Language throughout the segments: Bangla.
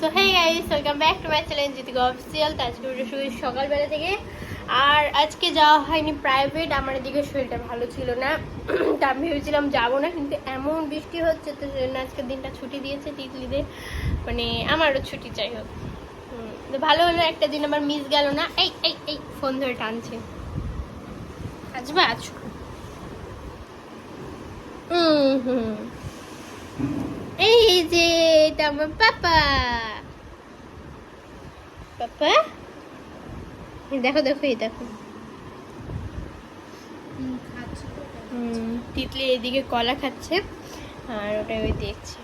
So hey guys welcome back to my channel Jitika official তো আজকে ভিডিও শুরু সকালবেলা থেকে। আর আজকে যাওয়া হয়নি প্রাইভেট আমার এদিকে শরীরটা ভালো ছিল না। তা আমি ভেবেছিলাম যাব না, কিন্তু এমন বৃষ্টি হচ্ছে, তো সেজন্য আজকে দিনটা ছুটি দিয়েছে তিতলিদের মানে আমারও ছুটি চাই হোক। তো ভালো হলো, একটা দিন আমার মিস গেল না। এই এই এই ফোন ধরে টানছে। আসবে আজ হুম হুম। এই যে আমার পাপা পাপা দেখো দেখো এই দেখো হুম, তিতলি এদিকে কলা খাচ্ছে আর ওটা ওই দেখছে।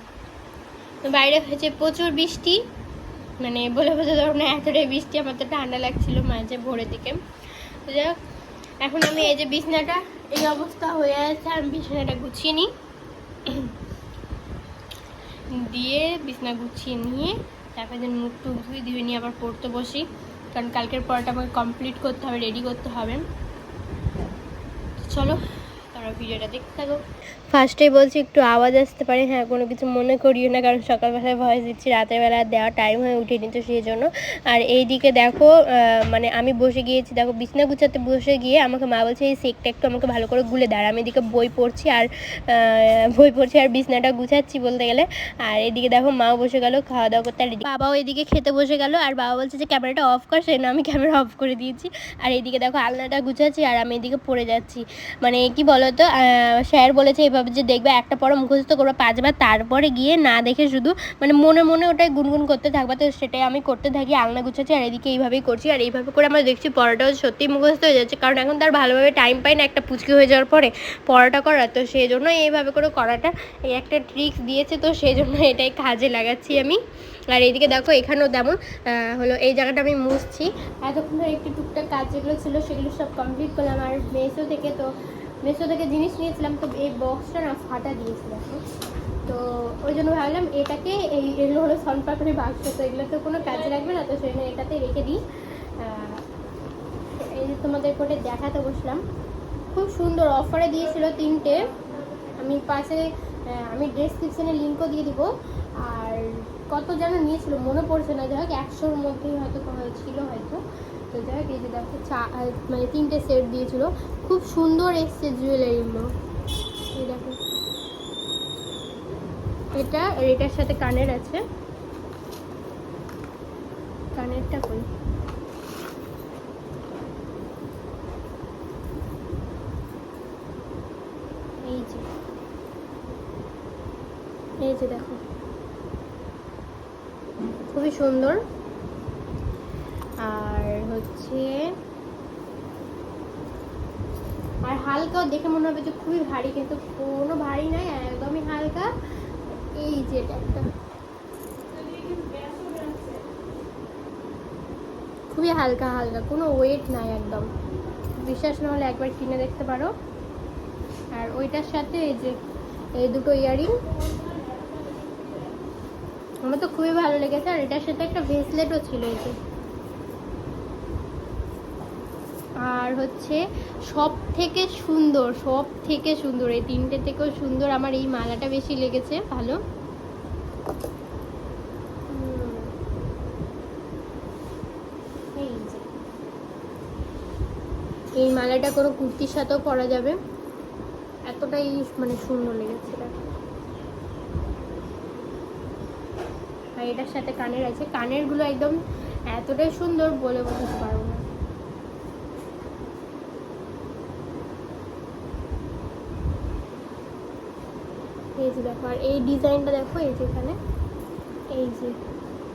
তো বাইরে হয়েছে প্রচুর বৃষ্টি মানে বলে বোঝা যাবে না এতটাই বৃষ্টি আমার তো ঠান্ডা লাগছিল মাঝে ভোরের দিকে। তো যাই এখন আমি এই যে বিছনাটা এই অবস্থা হয়ে আছে আমি বিছানাটা গুছিয়ে নিই। দিয়ে বিছনা গুছিয়ে নিয়ে তারপরে যেন মুখ টুক ধুয়ে ধুয়ে নিয়ে আবার পড়তে বসি। কারণ কালকের পড়াটা আমাকে কমপ্লিট করতে হবে রেডি করতে হবে। চলো। তারা ভিডিওটা দেখতে থাকো। ফার্স্টেই বলছি, একটু আওয়াজ আসতে পারে। হ্যাঁ কোনো কিছু মনে করিও না, কারণ সকালবেলায় ভয়েস দিচ্ছি, রাতের বেলা দেওয়া টাইম হয়ে উঠেনি তো সেই জন্য আর এইদিকে দেখো মানে আমি বসে গিয়েছি, দেখো বিছনা গুছাতে বসে গিয়ে আমাকে মা বলছে, এই সেকটা একটু আমাকে ভালো করে গুলে দাঁড়া। আমি এদিকে বই পড়ছি আর বই পড়ছি আর বিছনাটা গুছাচ্ছি বলতে গেলে। আর এদিকে দেখো মাও বসে গেল খাওয়া দাওয়া করতে। আর বাবাও এদিকে খেতে বসে গেল, আর বাবা বলছে যে, ক্যামেরাটা অফ কর, সেই আমি ক্যামেরা অফ করে দিয়েছি। আর এদিকে দেখো আলনাটা গুছাচ্ছি, আর আমি এদিকে পড়ে যাচ্ছি। মানে কি বলতো স্যার বলেছে এভাবে যে দেখবে একটা পড়া মুখস্থ করবে পাঁচবার, তারপরে গিয়ে না দেখে শুধু মানে মনে মনে ওটাই গুনগুন করতে থাকবে। তো সেটাই আমি করতে থাকি, আলনা গুছাচ্ছি আর এদিকে এইভাবেই করছি। আর এইভাবে করে আমরা দেখছি পড়াটাও সত্যিই মুখস্থ হয়ে যাচ্ছে, কারণ এখন তার ভালোভাবে টাইম পাই না একটা পুচকি হয়ে যাওয়ার পরে পড়াটা করার। তো সেই জন্য এইভাবে করে করাটা এই একটা ট্রিক্স দিয়েছে, তো সেই জন্য এটাই কাজে লাগাচ্ছি আমি। আর এইদিকে দেখো এখানেও তেমন হলো এই জায়গাটা আমি মুছছি। এতক্ষণ একটু টুকটাক কাজ যেগুলো ছিল সেগুলো সব কমপ্লিট করলাম। আর মেসো থেকে তো মেসো থেকে জিনিস নিয়েছিলাম, তো এই বক্সটা না ফাটা দিয়েছিল তো ওই জন্য ভাবলাম এটাকে এই এগুলো হলো সন সনপাপড়ি বাক্স, তো এগুলো তো কোনো কাজে লাগবে না, তো সেই জন্য এটাতে রেখে দিই। এই যে তোমাদের করে দেখাতে বসলাম। খুব সুন্দর অফারে দিয়েছিল তিনটে। আমি পাশে আমি ডেসক্রিপশনে লিঙ্কও দিয়ে দিব। আর কত যেন নিয়েছিল, মনে পড়ছে না, যাই হোক, একশোর মধ্যেই হয়তো ছিল হয়তো। তো যাই এই যে দেখো, চা মানে তিনটে সেট দিয়েছিল। খুব সুন্দর এসছে জুয়েলারিগুলো এই দেখো। এটা এটার সাথে কানের আছে। কানেরটা কই? এই যে। এই যে দেখো। খুবই সুন্দর। হচ্ছে, আর হালকাও দেখে মনে হবে যে খুবই ভারী, কিন্তু কোনো ভারী নাই একদমই হালকা। এই যে একটা। খুবই হালকা হালকা, কোনো ওয়েট নাই একদম। বিশ্বাস না হলে একবার কিনে দেখতে পারো। আর ওইটার সাথে এই যে, এই দুটো ইয়ারিং আমার তো খুবই ভালো লেগেছে, আর এটার সাথে একটা ভেসলেটও ছিল এই যে। আর হচ্ছে সব থেকে সুন্দর সব থেকে সুন্দর, এই তিনটে থেকেও সুন্দর আমার এই মালাটা বেশি লেগেছে, ভালো। এই মালাটা কোনো কুর্তির সাথেও পরা যাবে। এতটাই মানে সুন্দর লেগেছে আর এটার সাথে কানের আছে, কানেরগুলো একদম এতটাই সুন্দর বলে বোঝাতে পারব না। এই যে দেখো, আর এই ডিজাইনটা দেখো, এই যে এখানে। এই যে,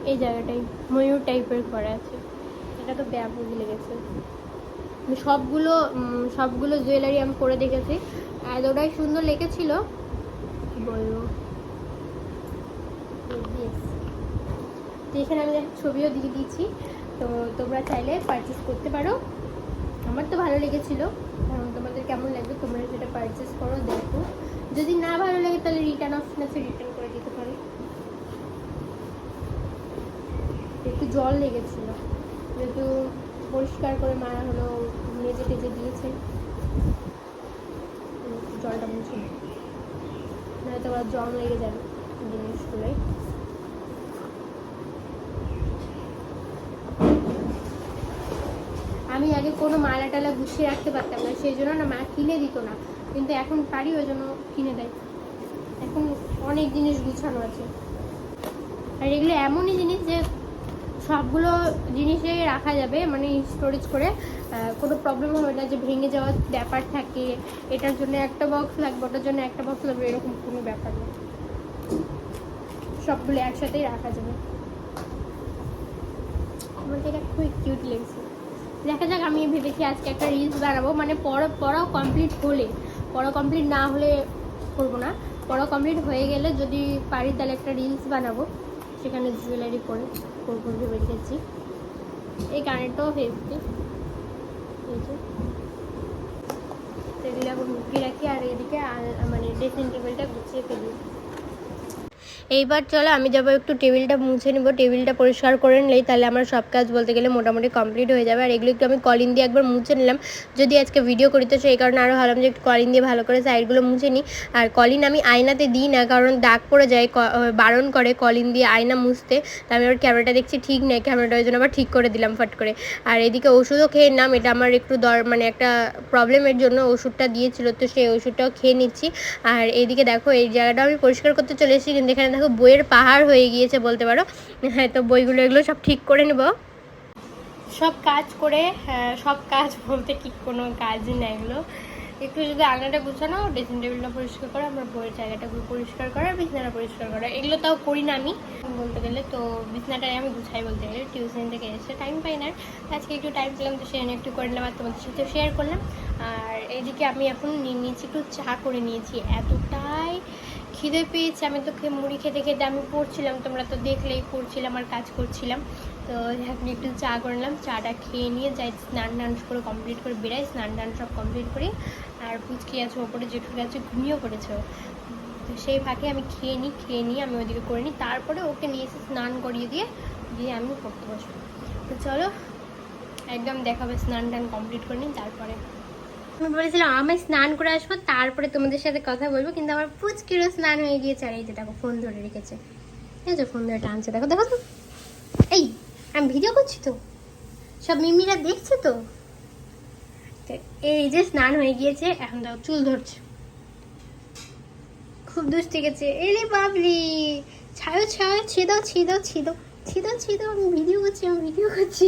এই জায়গাটাই, ময়ূর টাইপের করা আছে। এটা তো ব্যাপক লেগেছে। সবগুলো সবগুলো জুয়েলারি আমি করে দেখেছি। এতটাই সুন্দর লেগেছিল। বলব? এখানে আমি ছবিও দিয়ে দিয়েছি। তো তোমরা চাইলে পারচেস করতে পারো। আমার তো ভালো লেগেছিলো। তোমাদের কেমন লাগবে? তোমরা সেটা পারচেস করো, দেখো। যদি না ভালো লাগে, তাহলে রিটার্ন অপশন আছে রিটার্ন করে দিতে পারি। একটু জল লেগেছিল। যেহেতু পরিষ্কার করে মারা হলো মেজে টেজে দিয়েছে। জলটা মুছে। নয়তো আবার জং লেগে যাবে জিনিসগুলোই আমি আগে কোনো মালা টালা গুছিয়ে রাখতে পারতাম না, সেই জন্য না মা কিনে দিত না। কিন্তু এখন পারি, ওই জন্য কিনে দেয়। এখন অনেক জিনিস গুছানো আছে। আর এগুলো এমনই জিনিস যে সবগুলো জিনিসে রাখা যাবে মানে স্টোরেজ করে। কোনো প্রবলেম হবে না যে ভেঙে যাওয়ার ব্যাপার থাকে, এটার জন্য একটা বক্স লাগবে, ওটার জন্য একটা বক্স লাগবে, এরকম কোনো ব্যাপার নেই। সবগুলো একসাথেই রাখা যাবে। আমার এটা খুবই কিউট লেগেছে। দেখা যাক, আমি ভেবেছি আজকে একটা রিলস বানাবো। মানে পড়া, পড়াও কমপ্লিট হলে পড়া কমপ্লিট না হলে করব না। পড়া কমপ্লিট হয়ে গেলে যদি পারি তাহলে একটা রিলস বানাবো। সেখানে জুয়েলারি পরে করব ভেবে রেখেছি। এই কানেরটাও তো এগুলো এখন লুকিয়ে রাখি আর এদিকে মানে ড্রেসিং টেবিলটা গুছিয়ে ফেলি। এইবার চলো, আমি যাব একটু টেবিলটা মুছে নেব, টেবিলটা পরিষ্কার করে নিলেই তাহলে আমার সব কাজ বলতে গেলে মোটামুটি কমপ্লিট হয়ে যাবে। আর এগুলো একটু আমি কলিন দিয়ে একবার মুছে নিলাম। যদি আজকে ভিডিও করি তো সেই কারণে আরও ভাবলাম যে একটু কলিন দিয়ে ভালো করে সাইডগুলো মুছে নিই। আর কলিন আমি আয়নাতে দিই না, কারণ দাগ পড়ে যায় বারণ করে কলিন দিয়ে আয়না মুছতে। তা আমি আবার ক্যামেরাটা দেখছি ঠিক নেই ক্যামেরাটা ওই জন্য আবার ঠিক করে দিলাম ফট করে। আর এদিকে ওষুধও খেয়ে নাম এটা আমার একটু দর মানে একটা প্রবলেমের জন্য ওষুধটা দিয়েছিল, তো সেই ওষুধটাও খেয়ে নিচ্ছি। আর এদিকে দেখো, এই জায়গাটা আমি পরিষ্কার করতে চলে এসেছি, কিন্তু এখানে বইয়ের পাহাড় হয়ে গিয়েছে বলতে পারো। হ্যাঁ তো বইগুলো এগুলো সব ঠিক করে নেব। সব কাজ করে হ্যাঁ, সব কাজ বলতে কি কোনো কাজই না এগুলো। একটু যদি আলনাটা গুছানো ড্রেসিং টেবিলটা পরিষ্কার করা আমার বইয়ের জায়গাটাগুলো পরিষ্কার করা বিছানাটা পরিষ্কার করা। এগুলো তাও করি না আমি। বলতে গেলে তো বিছানাটাই আমি গুছাই বলতে গেলে টিউশন থেকে এসে টাইম পাই না। আজকে একটু টাইম পেলাম তো সেখানে একটু করে নিলাম আর তোমাদের সাথে শেয়ার করলাম। আর এইদিকে আমি এখন নিয়ে নিয়েছি একটু চা করে নিয়েছি। এতটাই খিদে পেয়েছে, আমি তো মুড়ি খেতে খেতে আমি পড়ছিলাম, তোমরা তো দেখলেই পড়ছিলাম আর কাজ করছিলাম। তো এখন একটু চা করে নিলাম, চাটা খেয়ে নিয়ে যাই, স্নান টান করে কমপ্লিট করে বেরাই স্নান টান সব কমপ্লিট করি। আর পুচকি আছে, ওপরে জেঠুর আছে ঘুমিয়েও পড়েছে তো সেই ফাঁকে আমি খেয়ে নিই খেয়ে নিই আমি ওইদিকে করে নিই, তারপরে ওকে নিয়ে এসে স্নান করিয়ে দিয়ে দিয়ে আমি পড়তে বসবো। তো চলো, একদম দেখাবে, স্নান টান কমপ্লিট করে নিই, তারপরে আমি বলেছিলাম আমি স্নান করে আসব, তারপরে তোমাদের সাথে কথা বলব। কিন্তু আমার পুচকিরও স্নান হয়ে গিয়েছে। আর এই যে দেখো, ফোন ধরে রেখেছে। ঠিক আছে ফোন ধরে টানছে। দেখো দেখো তো। এই, আমি ভিডিও করছি তো? সব মিমিরা দেখছে তো? এই যে স্নান হয়ে গিয়েছে, এখন দেখো, চুল ধরছে। খুব দুষ্টি গেছে। এলে বাবলি, ছায়ো ছায়ো ছিদাও ছিদাও ছিদাও ছিদাও ছিদাও আমি ভিডিও করছি, আমি ভিডিও করছি।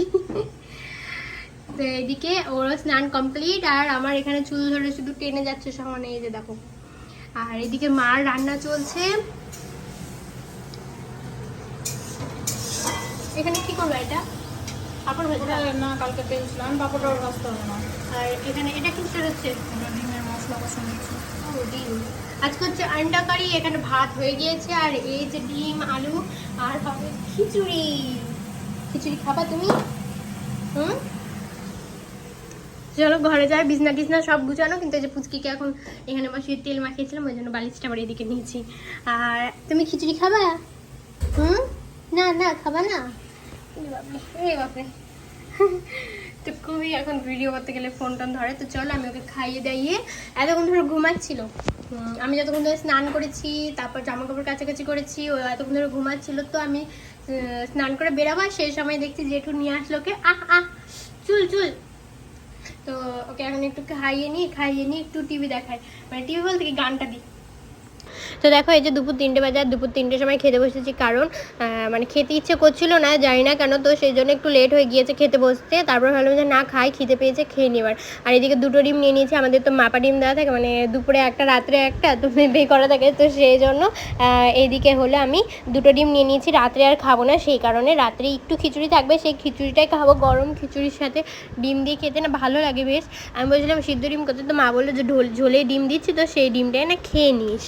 তো এদিকে ওরও স্নান কমপ্লিট আর আমার এখানে চুল ধরে শুধু টেনে যাচ্ছে সমানে এই যে দেখো। আর এদিকে মার রান্না চলছে। এখানে কি করব এটা? পাপড় ভাজা। না কালকে পেয়েছিলাম পাপড়টাও ভাজতে হবে না। আর এখানে এটা কি হচ্ছে? ওটা ডিমের মশলা কষানো ও ডিম। আজকে হচ্ছে আন্ডা কারি এখানে ভাত হয়ে গিয়েছে আর এই যে ডিম আলু আর হবে খিচুড়ি। খিচুড়ি খাবা তুমি? হুম? চলো ঘরে যাই, বিছনা টিছনা সব গুছানো, কিন্তু যে পুচকিকে এখন এখানে বসিয়ে তেল মাখিয়েছিলাম, ওই জন্য বালিশটা আবার এদিকে নিয়েছি। আর তুমি খিচুড়ি খাবা? হুম? না না, খাবা না। বাপরে তো খুবই এখন ভিডিও করতে গেলে ফোন টোন ধরে, তো চলো আমি ওকে খাইয়ে দাইয়ে এতক্ষণ ধরে ঘুমাচ্ছিল। আমি যতক্ষণ ধরে স্নান করেছি, তারপর জামা কাপড় কাছাকাছি করেছি, ও এতক্ষণ ধরে ঘুমাচ্ছিল, তো আমি স্নান করে বেরাবো সেই সময় দেখছি জেঠু নিয়ে আসলো ওকে, আহ আহ, চুল চুল। তো ওকে এখন একটু খাইয়ে নিই খাইয়ে নিই, একটু টিভি দেখাই। মানে টিভি বলতে কি, গানটা দিই। তো দেখো, এই যে দুপুর তিনটে বাজে, আর দুপুর তিনটের সময় খেতে বসেছি কারণ মানে খেতে ইচ্ছে করছিল না জানি না কেন, তো সেই জন্য একটু লেট হয়ে গিয়েছে খেতে বসতে। তারপর ভাবলাম যে না, খাই, খিদে পেয়েছে, খেয়ে নেবার আর এদিকে দুটো ডিম নিয়ে নিয়েছি, আমাদের তো মাপা ডিম দেওয়া থাকে মানে দুপুরে একটা, রাত্রে একটা, তো বে করা থাকে, তো সেই জন্য এইদিকে হলে আমি দুটো ডিম নিয়ে নিয়েছি, রাত্রে আর খাব না, সেই কারণে রাত্রে একটু খিচুড়ি থাকবে, সেই খিচুড়িটাই খাব, গরম খিচুড়ির সাথে ডিম দিয়ে খেতে না ভালো লাগে বেশ। আমি বলছিলাম, সিদ্ধ ডিম করতে, তো মা বলল যে ঢোল, ঝোলে ডিম দিচ্ছি, তো সেই ডিমটাই না খেয়ে নিস।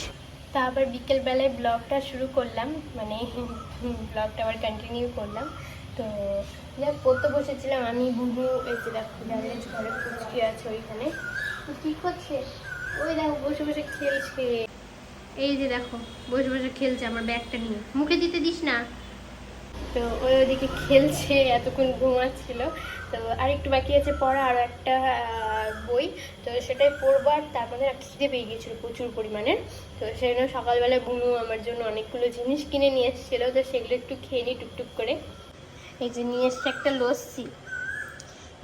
তারপর বিকেলবেলায় ব্লগটা শুরু করলাম মানে ব্লগটা আবার কন্টিনিউ করলাম। তো যাক পড়তে বসেছিলাম আমি, বুবু এসে দেখো গ্যারেজ ঘরে পুচকি আছে ওইখানে। তো কী করছে? ওই দেখো, বসে বসে খেলছে। এই যে দেখো, বসে বসে খেলছে আমার ব্যাগটা নিয়ে। মুখে দিতে দিস না। তো ওই ওদিকে খেলছে, এতক্ষণ ঘুমাচ্ছিল। তো আরেকটু বাকি আছে পড়া আরও একটা বই। তো সেটাই পড়ব আর তারপরে না খিদে পেয়ে গিয়েছিল প্রচুর পরিমাণে। তো সেই জন্য সকালবেলা বুনু আমার জন্য অনেকগুলো জিনিস কিনে নিয়ে এসেছিল। তো সেগুলো একটু খেয়ে নিই টুকটুক করে। এই যে নিয়ে এসছে একটা লস্যি।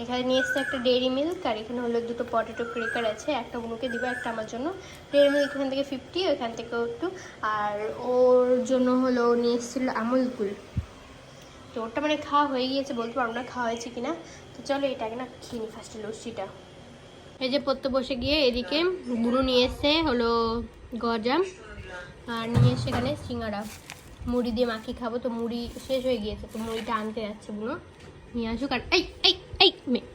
এখানে নিয়ে এসছে একটা ডেয়ারি মিল্ক আর এখানে হলো দুটো পটেটো ক্রেকার আছে। একটা উনুকে দিব, একটা আমার জন্য। ডেয়ারি মিল্ক এখান থেকে ফিফটি ওইখান থেকেও একটু। আর ওর জন্য হলো নিয়ে এসেছিল আমুল কুল। তো ওটা মানে খাওয়া হয়ে গিয়েছে, বলতে পারব না খাওয়া হয়েছে কিনা। তো চলো এটা আগে না খেয়ে ফার্স্টে লস্যিটা। এই যে পড়তে বসে গিয়ে এদিকে গুরু নিয়ে এসছে, হলো গজাম আর নিয়ে এসে এখানে সিঙ্গারা। মুড়ি দিয়ে মাখি খাব, তো মুড়ি শেষ হয়ে গিয়েছে, তো মুড়িটা আনতে যাচ্ছে বুনো। নিয়ে আসুক আর এই এই এই মেয়ে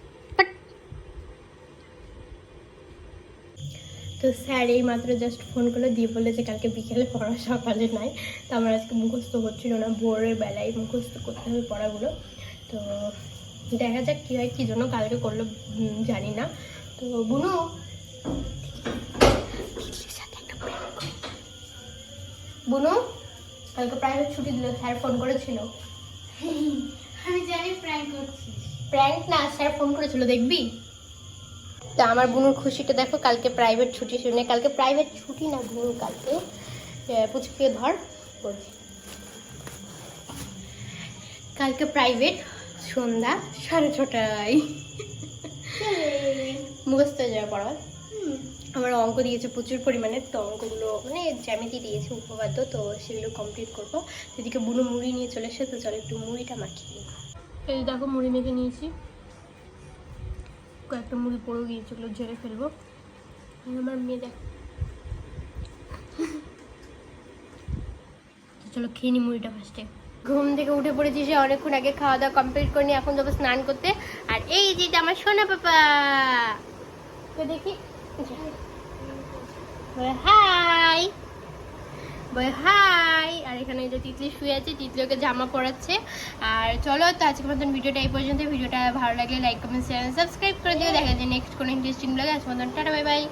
তো স্যার এই মাত্র জাস্ট ফোন করে দিয়ে বললে যে কালকে বিকেলে পড়া সকালে নাই। তো আমার আজকে মুখস্থ হচ্ছিল না ভোরের বেলায় মুখস্থ করতে হবে পড়াগুলো। তো দেখা যাক কী হয় কী জন্য কালকে করল জানি না। তো বুনু। বুনু কালকে প্রাইভেট ছুটি দিল স্যার ফোন করেছিল। আমি জানি প্র্যাঙ্ক করছিস। প্র্যাঙ্ক না স্যার ফোন করেছিল দেখবি? তা আমার বুনুর খুশিটা দেখো কালকে প্রাইভেট ছুটি শুনে কালকে প্রাইভেট ছুটি না বুনুর কালকে। পুচকে ধর বলছি কালকে প্রাইভেট সন্ধ্যা সাড়ে ছটায়। মুখস্থ যাওয়া পড়া আমার অঙ্ক দিয়েছে প্রচুর পরিমাণে তো অঙ্কগুলো মানে জ্যামিতি দিয়েছে উপপাদ্য তো সেগুলো কমপ্লিট করব। এদিকে বুনো মুড়ি নিয়ে চলে এসে তো চলো একটু মুড়িটা মাখিয়ে এই দেখো মুড়ি মেখে নিয়েছি। কয়েকটা মুড়ি পড়েও গিয়েছে, ওগুলো ঝেড়ে ফেলব। আমার মেয়ে দেখ। চলো খেয়ে নি মুড়িটা ফার্স্টে ঘুম থেকে উঠে পড়েছি, সে অনেকক্ষণ আগে খাওয়া দাওয়া কমপ্লিট করে এখন যাব স্নান করতে। আর এই যে আমার সোনা পাপা। তো দেখি। হাই বলে, হাই! আর এখানে যে তিতলি শুয়ে আছে, তিতলি ওকে জামা পরাচ্ছে। আর চলো তো আজকের মতন ভিডিওটা এই পর্যন্ত ভিডিওটা ভালো লাগলে লাইক কমেন্ট শেয়ার সাবস্ক্রাইব করে দিও। দেখা যায় নেক্সট কোনো ইন্টারেস্টিং লাগে আজ মতন টাটা বাই বাই